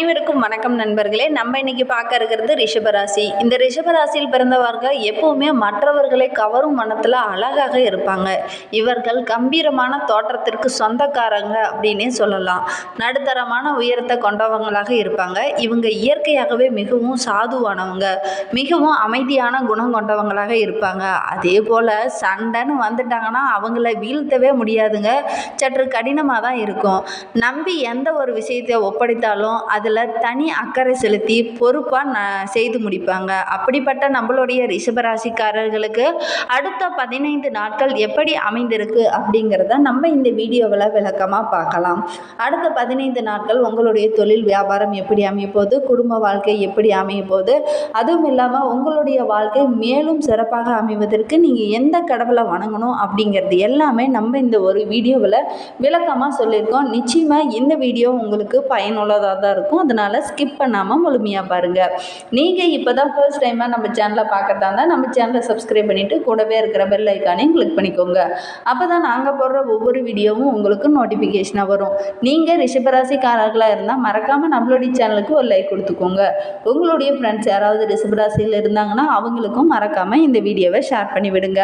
அனைவருக்கும் வணக்கம் நண்பர்களே. நம்ம இன்னைக்கு பார்க்க இருக்கிறது ரிஷபராசி. இந்த ரிஷபராசியில் பிறந்தவர்கள் எப்பவுமே மற்றவர்களை கவரும் மனத்தில் அழகாக இருப்பாங்க. இவர்கள் கம்பீரமான தோற்றத்திற்கு சொந்தக்காரங்க அப்படின்னே சொல்லலாம். நடுத்தரமான உயரத்தை கொண்டவங்களாக இருப்பாங்க. இவங்க இயற்கையாகவே மிகவும் சாதுவானவங்க. மிகவும் அமைதியான குணம் கொண்டவங்களாக இருப்பாங்க. அதே போல் சண்டைன்னு வந்துட்டாங்கன்னா அவங்கள வீழ்த்தவே முடியாதுங்க. சற்று கடினமாக தான் இருக்கும். நம்பி எந்த ஒரு விஷயத்தை ஒப்படைத்தாலும் அதில் தனி அக்கறை செலுத்தி பொறுப்பாக ந செய்து முடிப்பாங்க. அப்படிப்பட்ட நம்மளுடைய ரிஷபராசிக்காரர்களுக்கு அடுத்த பதினைந்து நாட்கள் எப்படி அமைந்திருக்கு அப்படிங்கிறத நம்ம இந்த வீடியோவில் விளக்கமாக பார்க்கலாம். அடுத்த பதினைந்து நாட்கள் உங்களுடைய தொழில் வியாபாரம் எப்படி அமைய போது குடும்ப வாழ்க்கை எப்படி அமைய போகுது அதுவும் இல்லாமல் உங்களுடைய வாழ்க்கை மேலும் சிறப்பாக அமைவதற்கு நீங்கள் எந்த கடவுளை வணங்கணும் அப்படிங்கிறது எல்லாமே நம்ம இந்த ஒரு வீடியோவில் விளக்கமாக சொல்லியிருக்கோம். நிச்சயமாக இந்த வீடியோ உங்களுக்கு பயனுள்ளதாக தான் இருக்கும். அதனால் ஸ்கிப் பண்ணாமல் முழுமையாக பாருங்கள் நீங்கள் இப்போ தான் ஃபர்ஸ்ட் டைமாக நம்ம சேனலை பார்க்குறதா இருந்தால் நம்ம சேனலை சப்ஸ்கிரைப் பண்ணிவிட்டு கூடவே இருக்கிற பெல் ஐக்கானையும் கிளிக் பண்ணிக்கோங்க. அப்போ தான் நாங்கள் போடுற ஒவ்வொரு வீடியோவும் உங்களுக்கு நோட்டிஃபிகேஷனாக வரும். நீங்கள் ரிஷபராசிக்காரர்களாக இருந்தால் மறக்காமல் நம்மளுடைய சேனலுக்கு ஒரு லைக் கொடுத்துக்கோங்க. உங்களுடைய ஃப்ரெண்ட்ஸ் யாராவது ரிஷபராசியில் இருந்தாங்கன்னா அவங்களுக்கும் மறக்காமல் இந்த வீடியோவை ஷேர் பண்ணி விடுங்க.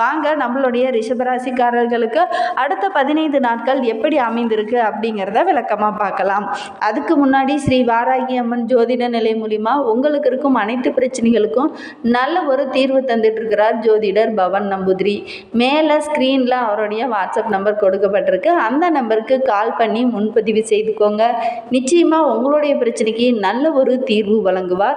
வாங்க நம்மளுடைய ரிஷபராசிக்காரர்களுக்கு அடுத்த பதினைந்து நாட்கள் எப்படி அமைந்திருக்கு அப்படிங்கிறத விளக்கமாக பார்க்கலாம். அதுக்கு முன்னாடி ஸ்ரீ வாராகி அம்மன் ஜோதிட நிலை மூலிமா உங்களுக்கு இருக்கும் அனைத்து பிரச்சனைகளுக்கும் நல்ல ஒரு தீர்வு தந்துட்டுருக்கிறார் ஜோதிடர் பவன் நம்பூதிரி. மேலே ஸ்க்ரீனில் அவருடைய வாட்ஸ்அப் நம்பர் கொடுக்கப்பட்டிருக்கு. அந்த நம்பருக்கு கால் பண்ணி முன்பதிவு செய்துக்கோங்க. நிச்சயமாக உங்களுடைய பிரச்சனைக்கு நல்ல ஒரு தீர்வு வழங்குவார்.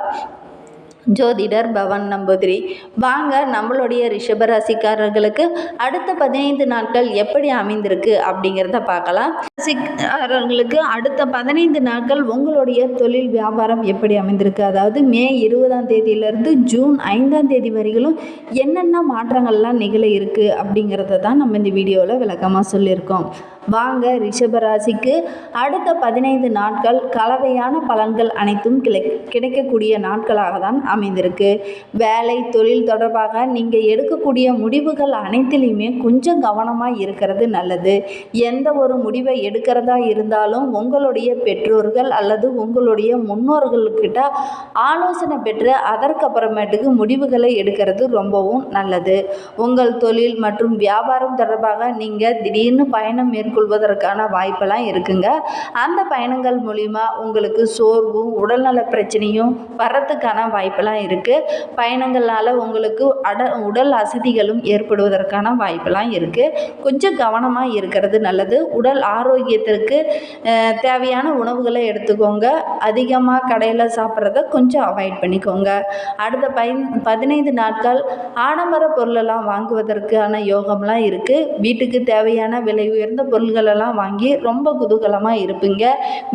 ஜோதிடர் பவன் நம்பூதிரி. வாங்க நம்மளுடைய ரிஷபராசிக்காரர்களுக்கு அடுத்த பதினைந்து நாட்கள் எப்படி அமைந்திருக்கு அப்படிங்கிறத பார்க்கலாம். ராசிக்காரர்களுக்கு அடுத்த பதினைந்து நாட்கள் உங்களுடைய தொழில் வியாபாரம் எப்படி அமைந்திருக்கு? அதாவது மே இருபதாம் தேதியிலிருந்து ஜூன் ஐந்தாம் தேதி வரைகளும் என்னென்ன மாற்றங்கள்லாம் நிகழ இருக்குது அப்படிங்கிறத தான் நம்ம இந்த வீடியோவில் விளக்கமாக சொல்லியிருக்கோம். வாங்க ரிஷபராசிக்கு அடுத்த பதினைந்து நாட்கள் கலவையான பலன்கள் அனைத்தும் கிடை கிடைக்கக்கூடிய நாட்களாக தான் அமைந்திருக்கு. வேலை தொழில் தொடர்பாக நீங்கள் எடுக்கக்கூடிய முடிவுகள் அனைத்திலையுமே கொஞ்சம் கவனமாக இருக்கிறது நல்லது. எந்த ஒரு முடிவை எடுக்கிறதா இருந்தாலும் உங்களுடைய பெற்றோர்கள் அல்லது உங்களுடைய முன்னோர்கள்கிட்ட ஆலோசனை பெற்று அதற்கப்புறமேட்டுக்கு முடிவுகளை எடுக்கிறது ரொம்பவும் நல்லது. உங்கள் தொழில் மற்றும் வியாபாரம் தொடர்பாக நீங்கள் திடீர்னு பயணம் மேற்கொள்வதற்கான வாய்ப்பெல்லாம் இருக்குங்க. அந்த பயணங்கள் மூலிமா உங்களுக்கு சோர்வும் உடல்நல பிரச்சனையும் வர்றதுக்கான வாய்ப்பெல்லாம் இருக்குது பயணங்களால் உங்களுக்கு அட உடல் அசதிகளும் ஏற்படுவதற்கான வாய்ப்பெல்லாம் இருக்குது கொஞ்சம் கவனமாக இருக்கிறது நல்லது. உடல் ஆரோக்கியத்திற்கு தேவையான உணவுகளை எடுத்துக்கோங்க. அதிகமாக கடையில் சாப்பிட்றத கொஞ்சம் அவாய்ட் பண்ணிக்கோங்க. அடுத்த பயன் பதினைந்து நாட்கள் ஆடம்பர பொருளெல்லாம் வாங்குவதற்கான யோகம்லாம் இருக்குது வீட்டுக்கு தேவையான விலை உயர்ந்த பொருள் பொருள்களெல்லாம் வாங்கி ரொம்ப குதூகலமாக இருப்பீங்க.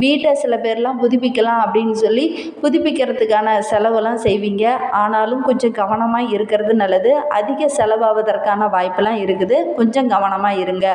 வீட்டை சில பேர்லாம் புதுப்பிக்கலாம் அப்படின்னு சொல்லி புதுப்பிக்கிறதுக்கான செலவெல்லாம் செய்வீங்க. ஆனாலும் கொஞ்சம் கவனமாக இருக்கிறது நல்லது. அதிக செலவாவதற்கான வாய்ப்பெல்லாம் இருக்குது. கொஞ்சம் கவனமாக இருங்க.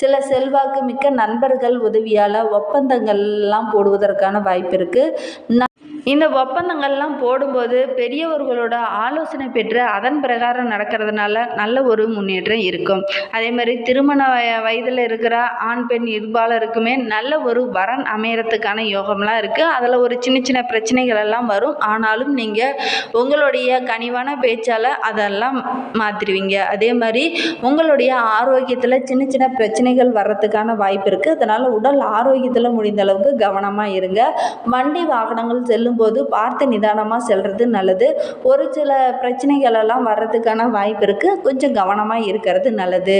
சில செல்வாக்கு மிக்க நண்பர்கள் உதவியால் ஒப்பந்தங்கள்லாம் போடுவதற்கான வாய்ப்பு இருக்குது இந்த ஒப்பந்தங்கள்லாம் போடும்போது பெரியவர்களோட ஆலோசனை பெற்று அதன் பிரகாரம் நடக்கிறதுனால நல்ல ஒரு முன்னேற்றம் இருக்கும். அதே மாதிரி திருமண வய- வயதில் இருக்கிற ஆண் பெண் இருபாலருக்குமே நல்ல ஒரு வரன் அமையறதுக்கான யோகம்லாம் இருக்குது அதில் ஒரு சின்ன சின்ன பிரச்சனைகள் எல்லாம் வரும். ஆனாலும் நீங்கள் உங்களுடைய கனிவான பேச்சால் அதெல்லாம் மாற்றிடுவீங்க அதே மாதிரி உங்களுடைய ஆரோக்கியத்தில் சின்ன சின்ன பிரச்சனைகள் வர்றதுக்கான வாய்ப்பு இருக்குது அதனால் உடல் ஆரோக்கியத்தில் முடிந்த அளவுக்கு கவனமாக இருங்க. வண்டி வாகனங்கள் செல்லும் போது பார்த்து நிதானமாக செல்வது நல்லது. ஒரு சில பிரச்சனைகள் எல்லாம் வர்றதுக்கான வாய்ப்பு இருக்குது கொஞ்சம் கவனமாக இருக்கிறது நல்லது.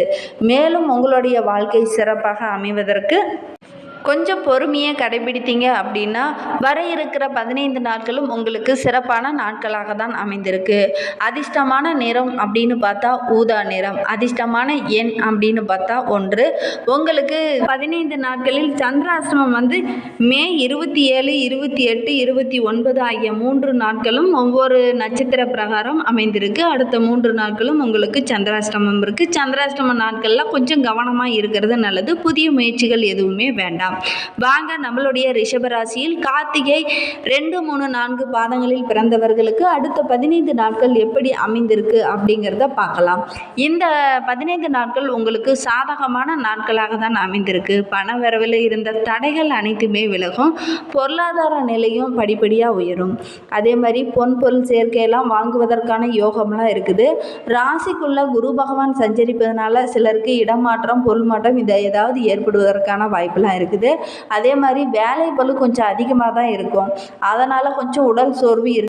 மேலும் உங்களுடைய வாழ்க்கை சிறப்பாக அமைவதற்கு கொஞ்சம் பொறுமையை கடைபிடித்தீங்க அப்படின்னா வர இருக்கிற பதினைந்து நாட்களும் உங்களுக்கு சிறப்பான நாட்களாக தான் அமைந்திருக்கு. அதிர்ஷ்டமான நிறம் அப்படின்னு பார்த்தா ஊதா நிறம் அதிர்ஷ்டமான எண் அப்படின்னு பார்த்தா ஒன்று. உங்களுக்கு பதினைந்து நாட்களில் சந்திராசிரமம் வந்து மே இருபத்தி ஏழு இருபத்தி எட்டு இருபத்தி ஒன்பது ஆகிய மூன்று நாட்களும் ஒவ்வொரு நட்சத்திர பிரகாரம் அமைந்திருக்கு. அடுத்த மூன்று நாட்களும் உங்களுக்கு சந்திராஷ்டமம் இருக்குது சந்திராஷ்டம நாட்களில் கொஞ்சம் கவனமாக இருக்கிறது நல்லது. புதிய முயற்சிகள் எதுவுமே வேண்டாம். வாங்க நம்மளுடைய ரிஷபராசியில் கார்த்திகை ரெண்டு மூணு நான்கு பாதங்களில் பிறந்தவர்களுக்கு அடுத்த பதினைந்து நாட்கள் எப்படி அமைந்திருக்கு அப்படிங்கிறத பார்க்கலாம். இந்த பதினைந்து நாட்கள் உங்களுக்கு சாதகமான நாட்களாக தான் அமைந்திருக்கு. பண வரவில் இருந்த தடைகள் அனைத்துமே விலகும். பொருளாதார நிலையும் படிப்படியாக உயரும். அதே மாதிரி பொன் பொருள் சேர்க்கையெல்லாம் வாங்குவதற்கான யோகம்லாம் இருக்குது. ராசிக்குள்ள குரு பகவான் சஞ்சரிப்பதனால சிலருக்கு இடமாற்றம் பொருள் மாற்றம் இதை ஏதாவது ஏற்படுவதற்கான வாய்ப்பெல்லாம் இருக்குது. அதே மாதிரி வேலை பளு கொஞ்சம் அதிகமாக தான் இருக்கும். அதனால் கொஞ்சம் உடல் சோர்வு இருக்கு.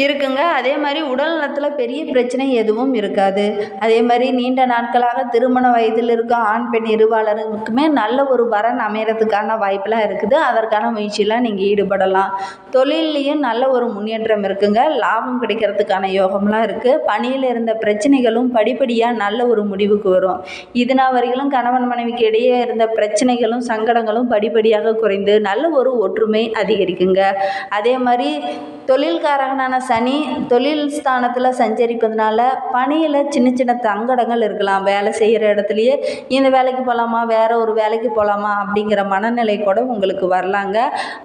இருக்குங்க. அதே மாதிரி உடல் நலத்தில் பெரிய பிரச்சனை எதுவும் இருக்காது. அதே மாதிரி நீண்ட நாட்களாக திருமண வயதில் இருக்க ஆண் பெண் இருபாலருக்குமே நல்ல ஒரு வரன் அமையறதுக்கான வாய்ப்பெல்லாம் இருக்குது. அதற்கான முயற்சியெலாம் நீங்கள் ஈடுபடலாம். தொழில்லையும் நல்ல ஒரு முன்னேற்றம் இருக்குங்க. லாபம் கிடைக்கிறதுக்கான யோகம்லாம் இருக்குது பணியில் இருந்த பிரச்சனைகளும் படிப்படியாக நல்ல ஒரு முடிவுக்கு வரும். இதுனா வரையிலும் கணவன் மனைவிக்கு இடையே இருந்த பிரச்சனைகளும் சங்கடங்களும் படிப்படியாக குறைந்து நல்ல ஒரு ஒற்றுமை அதிகரிக்குங்க. அதே மாதிரி தொழில்காரகனான சனி தொழில் ஸ்தானத்தில் சஞ்சரிப்பதனால பணியில் சின்ன சின்ன தங்கடங்கள் இருக்கலாம். வேலை செய்கிற இடத்துலையே இந்த வேலைக்கு போகலாமா வேறு ஒரு வேலைக்கு போகலாமா அப்படிங்கிற மனநிலை கூட உங்களுக்கு வரலாங்க.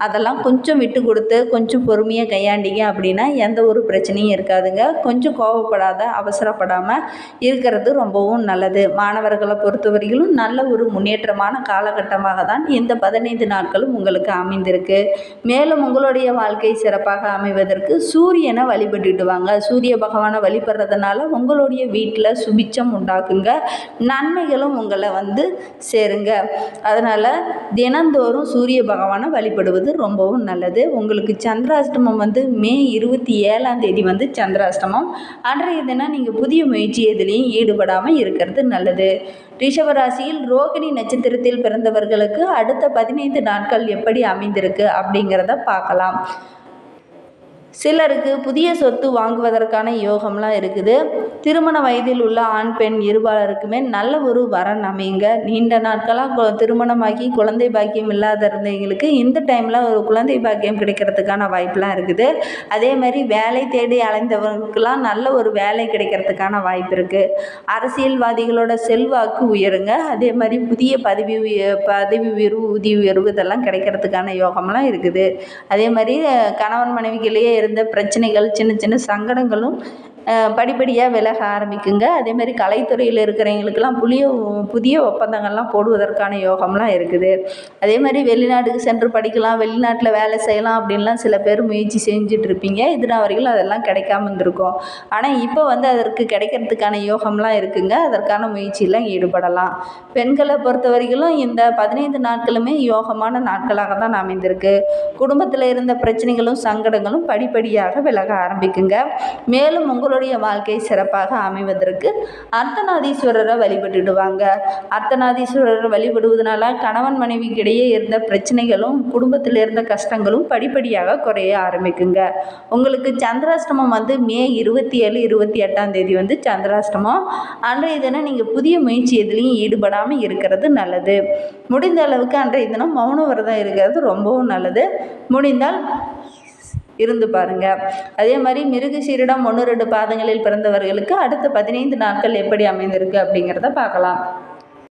அதெல்லாம் கொஞ்சம் விட்டு கொடுத்து கொஞ்சம் பொறுமையாக கையாண்டிங்க அப்படின்னா எந்த ஒரு பிரச்சனையும் இருக்காதுங்க. கொஞ்சம் கோவப்படாத அவசரப்படாமல் இருக்கிறது ரொம்பவும் நல்லது. மாணவர்களை பொறுத்தவரையிலும் நல்ல ஒரு முன்னேற்றமான காலகட்டமாக தான் இந்த பதினைந்து நாட்களும் உங்களுக்கு அமைந்திருக்கு. மேலும் உங்களுடைய வாழ்க்கை சிறப்பாக அமைவதற்கு சூரியனை வழிபட்டுட்டு வாங்க சூரிய பகவானை வழிபடுறதுனால உங்களுடைய வீட்டில் சுபிச்சம் உண்டாக்குங்க. நன்மைகளும் உங்களை வந்து சேருங்க. அதனால் தினந்தோறும் சூரிய பகவானை வழிபடுவது ரொம்பவும் நல்லது. உங்களுக்கு சந்திராஷ்டமம் வந்து மே இருபத்தி ஏழாம் தேதி வந்து சந்திராஷ்டமம். அன்றைய தினம் நீங்கள் புதிய முயற்சி எதுலேயும் ஈடுபடாமல் இருக்கிறது நல்லது. ரிஷபராசியில் ரோகிணி நட்சத்திரத்தில் பிறந்தவர்களுக்கு அடுத்த பதினைந்து நாட்கள் எப்படி அமைந்திருக்கு அப்படிங்கிறத பார்க்கலாம். சிலருக்கு புதிய சொத்து வாங்குவதற்கான யோகம்லாம் இருக்குது. திருமண வயதில் உள்ள ஆண் பெண் இருபாலருக்குமே நல்ல ஒரு வரன் அமைங்க நீண்ட நாட்களாக திருமணமாகி குழந்தை பாக்கியம் இல்லாத இருந்தவங்களுக்கு இந்த டைமில் ஒரு குழந்தை பாக்கியம் கிடைக்கிறதுக்கான வாய்ப்பெலாம் இருக்குது. அதே மாதிரி வேலை தேடி அலைந்தவங்களுக்கெல்லாம் நல்ல ஒரு வேலை கிடைக்கிறதுக்கான வாய்ப்பு இருக்குது அரசியல்வாதிகளோட செல்வாக்கு உயருங்க. அதே மாதிரி புதிய பதவி உய- பதவி உயர்வு ஊதிய உயர்வு இதெல்லாம் கிடைக்கிறதுக்கான யோகம்லாம் இருக்குது. அதே மாதிரி கணவன் மனைவிக்கிலேயே இருந்த பிரச்சனைகள் சின்ன சின்ன சங்கடங்களும் படிப்படியாக விலக ஆரம்பிக்குங்க. அதே மாதிரி கலைத்துறையில் இருக்கிறவங்களுக்கெல்லாம் புதிய புதிய ஒப்பந்தங்கள்லாம் போடுவதற்கான யோகம்லாம் இருக்குது. அதே மாதிரி வெளிநாட்டுக்கு சென்று படிக்கலாம் வெளிநாட்டில் வேலை செய்யலாம் அப்படின்லாம் சில பேர் முயற்சி செஞ்சிட்ருப்பீங்க. இதுனா வரைக்கும் அதெல்லாம் கிடைக்காம இருந்திருக்கும். ஆனால் இப்போ வந்து அதற்கு கிடைக்கிறதுக்கான யோகம்லாம் இருக்குங்க. அதற்கான முயற்சியெல்லாம் ஈடுபடலாம். பெண்களை பொறுத்த வரைக்கும் இந்த பதினைந்து நாட்களுமே யோகமான நாட்களாக தான் அமைந்திருக்கு. குடும்பத்தில் இருந்த பிரச்சனைகளும் சங்கடங்களும் படிப்படியாக விலக ஆரம்பிக்குங்க. மேலும் உங்களுடைய வாழ்க்கை சிறப்பாக அமைவதற்கு அர்த்தநாதீஸ்வரரை வழிபட்டுடுவாங்க. அர்த்தநாதீஸ்வரரை வழிபடுவதனால கணவன் மனைவிக்கிடையே இருந்த பிரச்சனைகளும் குடும்பத்தில் இருந்த கஷ்டங்களும் படிப்படியாக குறைய ஆரம்பிக்குங்க. உங்களுக்கு சந்திராஷ்டமம் வந்து மே இருபத்தி ஏழு இருபத்தி எட்டாம் தேதி வந்து சந்திராஷ்டமம். அன்றைய தினம் நீங்கள் புதிய முயற்சி எதுலேயும் ஈடுபடாமல் இருக்கிறது நல்லது. முடிந்த அளவுக்கு அன்றைய தினம் மௌன விரதம் இருக்கிறது ரொம்பவும் நல்லது. முடிந்தால் இருந்து பாருங்க. அதே மாதிரி மிருகசீரிடம் ஒன்று ரெண்டு பாதங்களில் பிறந்தவர்களுக்கு அடுத்த பதினைந்து நாட்கள் எப்படி அமைந்திருக்கு அப்படிங்கிறத பார்க்கலாம்.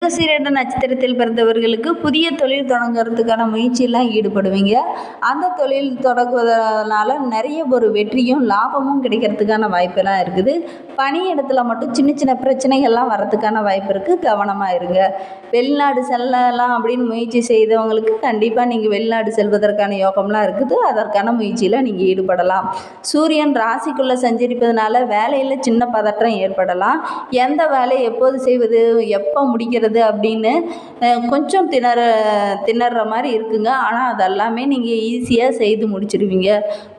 மிருகசீரிட நட்சத்திரத்தில் பிறந்தவர்களுக்கு புதிய தொழில் தொடங்குறதுக்கான முயற்சியெல்லாம் ஈடுபடுவீங்க. அந்த தொழில் தொடங்குவதனால நிறைய ஒரு வெற்றியும் லாபமும் கிடைக்கிறதுக்கான வாய்ப்பெல்லாம் இருக்குது. பணியிடத்தில் மட்டும் சின்ன சின்ன பிரச்சனைகள்லாம் வரதுக்கான வாய்ப்பு இருக்குது கவனமாக இருங்க. வெளிநாடு செல்லலாம் அப்படின்னு முயற்சி செய்தவங்களுக்கு கண்டிப்பாக நீங்கள் வெளிநாடு செல்வதற்கான யோகம்லாம் இருக்குது. அதற்கான முயற்சியில் நீங்கள் ஈடுபடலாம். சூரியன் ராசிக்குள்ளே சஞ்சரிப்பதனால வேலையில் சின்ன பதற்றம் ஏற்படலாம். எந்த வேலையை எப்போது செய்வது எப்போ முடிக்கிறது அப்படின்னு கொஞ்சம் திணற திணற மாதிரி இருக்குங்க. ஆனால் அதெல்லாமே நீங்கள் ஈஸியாக செய்து முடிச்சிடுவீங்க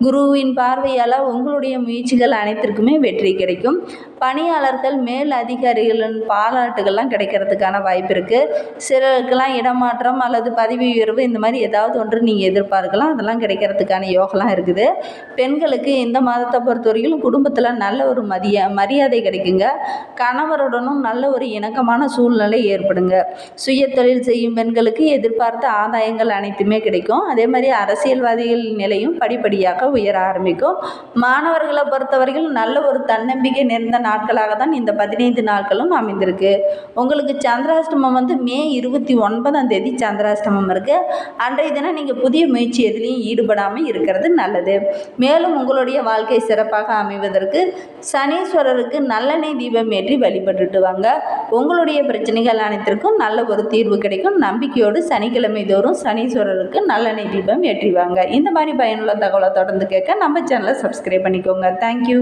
குருவின் பார்வையால் உங்களுடைய முயற்சிகள் அனைத்திற்குமே வெற்றி கிடைக்கும். பணியாளர்கள் மேல் அதிகாரிகளின் பாராட்டுகள்லாம் கிடைக்கிறதுக்கான வாய்ப்பு இருக்குது சிலருக்கெல்லாம் இடமாற்றம் அல்லது பதவி உயர்வு இந்த மாதிரி ஏதாவது ஒன்று நீங்கள் எதிர்பார்க்கலாம். அதெல்லாம் கிடைக்கிறதுக்கான யோகலாம் இருக்குது. பெண்களுக்கு இந்த மாதத்தை பொறுத்தவரைக்கும் குடும்பத்தில் நல்ல ஒரு மதிய மரியாதை கிடைக்குங்க. கணவருடனும் நல்ல ஒரு இணக்கமான சூழ்நிலை ஏற்படுங்க. சுய தொழில் செய்யும் பெண்களுக்கு எதிர்பார்த்த ஆதாயங்கள் அனைத்துமே கிடைக்கும். அதே மாதிரி அரசியல்வாதிகள் நிலையும் படிப்படியாக உயர ஆரம்பிக்கும். மாணவர்களை பொறுத்தவரைக்கும் நல்ல ஒரு தன்னம்பிக்கை நிறைந்த நாட்களாக தான் இந்த பதினைந்து நாட்களும் அமைந்திருக்கு. உங்களுக்கு சந்திராஷ்டமம் வந்து மே இருபத்தி ஒன்பதாம் தேதி சந்திராஷ்டமம் இருக்குது அன்றைய தினம் நீங்கள் புதிய முயற்சி எதுலேயும் ஈடுபடாமல் இருக்கிறது நல்லது. மேலும் உங்களுடைய வாழ்க்கை சிறப்பாக அமைவதற்கு சனீஸ்வரருக்கு நல்லெண்ணெய் தீபம் ஏற்றி வழிபட்டுட்டு வாங்க. உங்களுடைய பிரச்சனைகள் அனைத்திற்கும் நல்ல ஒரு தீர்வு கிடைக்கும். நம்பிக்கையோடு சனிக்கிழமை தோறும் சனீஸ்வரருக்கு நல்லெண்ணெய் தீபம் ஏற்றி வாங்க. இந்த மாதிரி பயனுள்ள தகவலை தொடர்ந்து கேட்க நம்ம சேனலை சப்ஸ்கிரைப் பண்ணிக்கோங்க. தேங்க்யூ